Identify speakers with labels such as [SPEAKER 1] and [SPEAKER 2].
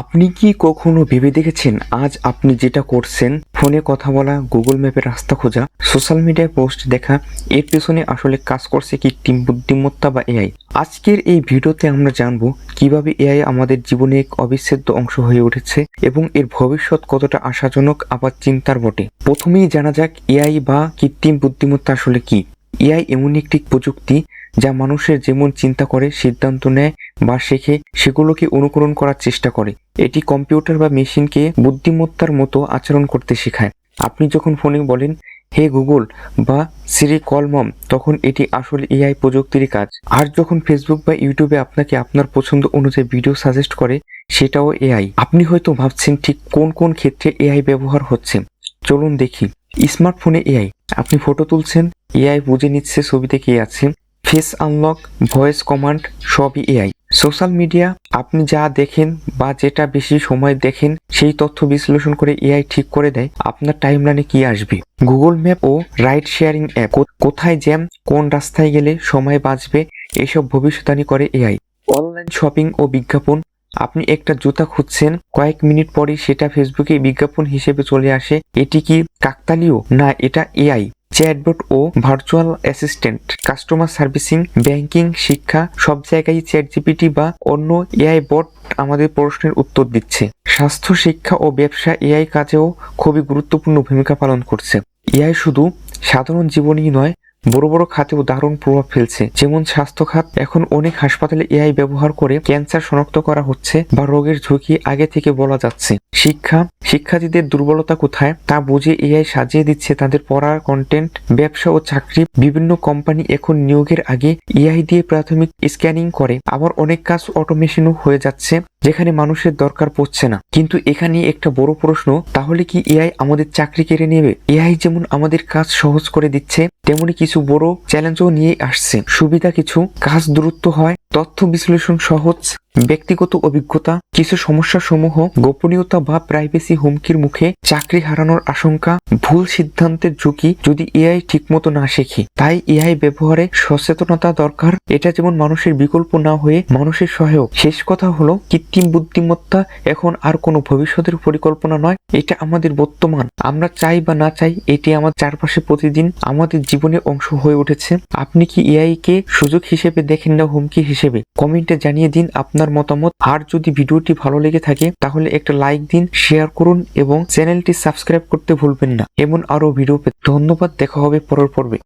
[SPEAKER 1] আপনি কি কখনো ভেবে দেখেছেন আজ আপনি যেটা করছেন? ফোনে কথা বলা গুগল ম্যাপে রাস্তা খোঁজা সোশ্যাল মিডিয়ায় পোস্ট দেখা, এর পেছনে আসলে কাজ করছে কৃত্রিম বুদ্ধিমত্তা বা এআই আজকের এই ভিডিওতে আমরা জানব কীভাবে এআই আমাদের জীবনে এক অবিচ্ছেদ্য অংশ হয়ে উঠেছে এবং এর ভবিষ্যৎ কতটা আশাজনক, আবার চিন্তার বটে। প্রথমেই জানা যাক এআই বা কৃত্রিম বুদ্ধিমত্তা আসলে কি? এআই এমন একটি প্রযুক্তি যা মানুষের যেমন চিন্তা করে, সিদ্ধান্ত নেয় বা শেখে সেগুলোকে অনুকরণ করার চেষ্টা করে। এটি কম্পিউটার বা মেশিনকে বুদ্ধিমত্তার মতো আচরণ করতে শেখায়। আপনি যখন ফোনে বলেন, হে গুগল বা সিরি কল মম তখন এটি আসলে এআই প্রযুক্তির কাজ। আর যখন ফেসবুক বা ইউটিউবে আপনাকে আপনার পছন্দ অনুযায়ী ভিডিও সাজেস্ট করে, সেটাও এআই। আপনি হয়তো ভাবছেন, ঠিক কোন কোন ক্ষেত্রে এআই ব্যবহার হচ্ছে? চলুন দেখি। স্মার্টফোনে এআই। আপনি ফটো তুলছেন, এআই বুঝে নিচ্ছে ছবিতে কে আছে। ফেস আনলক, ভয়েস কমান্ড, সবই এআই। সোশ্যাল মিডিয়া, আপনি যা দেখেন বা যেটা বেশি সময় দেখেন, সেই তথ্য বিশ্লেষণ করে এআই ঠিক করে দেয়, আপনার টাইমলাইনে কি আসবে? গুগল ম্যাপ ও রাইড শেয়ারিং অ্যাপ কোথায় জ্যাম কোন রাস্তায় গেলে সময় বাঁচবে, এসব ভবিষ্যৎবাণী করে এআই অনলাইন শপিং ও বিজ্ঞাপন, আপনি একটা জুতা খুঁজছেন, কয়েক মিনিট পরেই সেটা ফেসবুকে বিজ্ঞাপন হিসেবে চলে আসে, এটি কি কাকতালীয়, না এটা এআই চ্যাটবট ও virtual assistant, customer servicing, banking, শিক্ষা, সব জায়গায় চ্যাট জিপিটি বা অন্য এআই বট আমাদের প্রশ্নের উত্তর দিচ্ছে। স্বাস্থ্য, শিক্ষা ও ব্যবসা এআই কাজেও খুবই গুরুত্বপূর্ণ ভূমিকা পালন করছে। এআই শুধু সাধারণ জীবনই নয়, বড় বড় খাতেও দারুণ প্রভাব ফেলছে। যেমন স্বাস্থ্য খাত, এখন অনেক হাসপাতালে এআই ব্যবহার করে ক্যান্সার শনাক্ত করা হচ্ছে বা রোগের ঝুঁকি আগে থেকে বলা যাচ্ছে। শিক্ষা, শিক্ষার্থীদের দুর্বলতা কোথায় তা বুঝে এআই সাজিয়ে দিচ্ছে তাদের পড়ার কন্টেন্ট ব্যবসা ও চাকরি। বিভিন্ন কোম্পানি এখন নিয়োগের আগে এআই দিয়ে প্রাথমিক স্ক্যানিং করে। আবার অনেক কাজ অটোমেশনও হয়ে যাচ্ছে, যেখানে মানুষের দরকার পড়ছে না। কিন্তু এখানে একটা বড় প্রশ্ন, তাহলে কি এআই আমাদের চাকরি কেড়ে নেবে? এআই যেমন আমাদের কাজ সহজ করে দিচ্ছে, তেমনি কিছু বড় চ্যালেঞ্জও নিয়ে আসছে। সুবিধা কিছু, কাজ দ্রুত হয়, তথ্য বিশ্লেষণ সহজ ব্যক্তিগত অভিজ্ঞতা, কিছু সমস্যা সমূহ গোপনীয়তা বা প্রাইভেসি হুমকির মুখে চাকরি হারানোর আশঙ্কা, ভুল সিদ্ধান্তের ঝুঁকি যদি এআই ঠিকমতো না শেখে, তাই এআই ব্যবহারে সচেতনতা দরকার। এটা যেমন মানুষের বিকল্প না হয়ে মানুষের সহায়ক। শেষ কথা হলো, কৃত্রিম বুদ্ধিমত্তা এখন আর কোনো ভবিষ্যতের পরিকল্পনা নয়, এটা আমাদের বর্তমান। আমরা চাই বা না চাই, এটি আমার চারপাশে প্রতিদিন আমাদের জীবনে অংশ হয়ে উঠেছে। আপনি কি এআই কে সুযোগ হিসেবে দেখেন না হুমকি হিসেবে? কমেন্টে জানিয়ে দিন আপনার মতামত। আর যদি ভিডিওটি ভালো লেগে থাকে, তাহলে একটা লাইক দিন শেয়ার করুন এবং চ্যানেলটি সাবস্ক্রাইব করতে ভুলবেন না। এমন আরও ভিডিও পেতে। ধন্যবাদ, দেখা হবে পরের পর্বে।